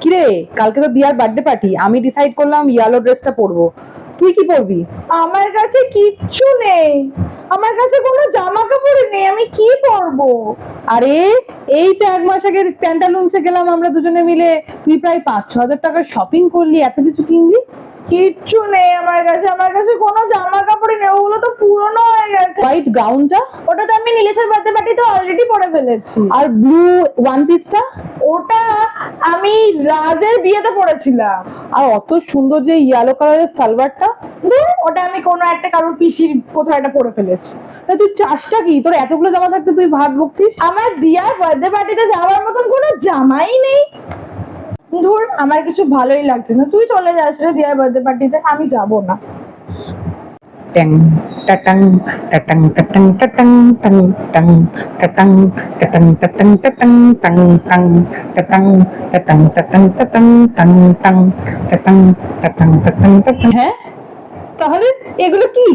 কিরে কালকে তো দিয়ার বার্থডে পার্টি আমি ডিসাইড করলাম ইয়েলো ড্রেসটা পরবো। তুই কি পরবি? আমার কাছে কিচ্ছু নেই। আমার কাছে কোনো জামা কাপড় নেই আমি কি পরবো? আরে এই তো এক মাস আগে প্যান্টালুন্সে গেলাম আমরা দুজনে মিলে। তুই প্রায় পাঁচ ছ হাজার টাকার শপিং করলি এত কিছু কিনলি? কিচ্ছু নেই আমার কাছে আমার কাছে কোনো জামা কাপড়ই নেই ওগুলো তো পুরনো হয়ে গেছে। হোয়াইট গাউনটা ওটা তো আমি নীলেশের বার্থডে পার্টিতে অলরেডি পরে ফেলেছি। আর ব্লু ওয়ান পিসটা ওটা আমি রাজের বিয়েতে পরেছিলাম আর অত সুন্দর যে ইয়েলো কালারের সালোয়ারটা ওটা আমি কোনো একটা কারোর পিসির কোথাও একটা পরে ফেলেছি। তা তুই চাষটা কি? তোর এতগুলো জামা থাকতে তুই ভাত বকছিস? আমার দিয়ার বার্থডে পার্টিতে যাওয়ার মতন কোনো জামাই নেই। ধর, আমার কিছু ভালোই লাগছে না। তুই চলে যাস রে দিয়ার বার্থডে পার্টিতে আমি যাব না। ট্যাং টাটাং টাটাং টাটাং টাটাং টাং টাং টাটাং টাটাং টাটাং টাটাং টাং টাং টাটাং টাটাং হ্যাঁ তাহলে এগুলো কি